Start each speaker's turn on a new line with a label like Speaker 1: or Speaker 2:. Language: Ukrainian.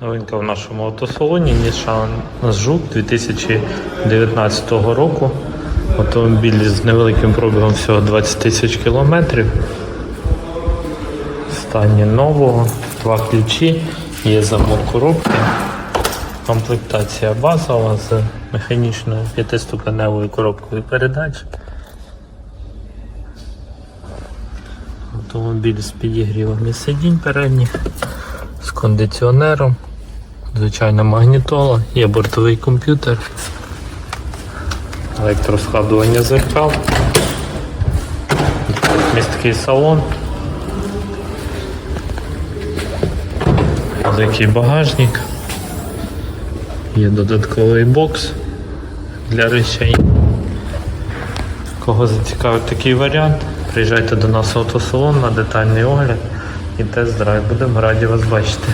Speaker 1: Новинка в нашому автосалоні Nissan Жук 2019 року. Автомобіль з невеликим пробігом всього 20 тисяч кілометрів. Стані нового, два ключі, є замок коробки. Комплектація базова з механічною п'ятиступеневою коробкою передач. Автомобіль з підігрівами сидінь передніх, з кондиціонером, звичайна магнітола, є бортовий комп'ютер, електроскладування зеркал, місткий салон, великий багажник, є додатковий бокс для речей. Кого зацікавить такий варіант, приїжджайте до нас в автосалон на детальний огляд і тест-драйв. Будемо раді вас бачити.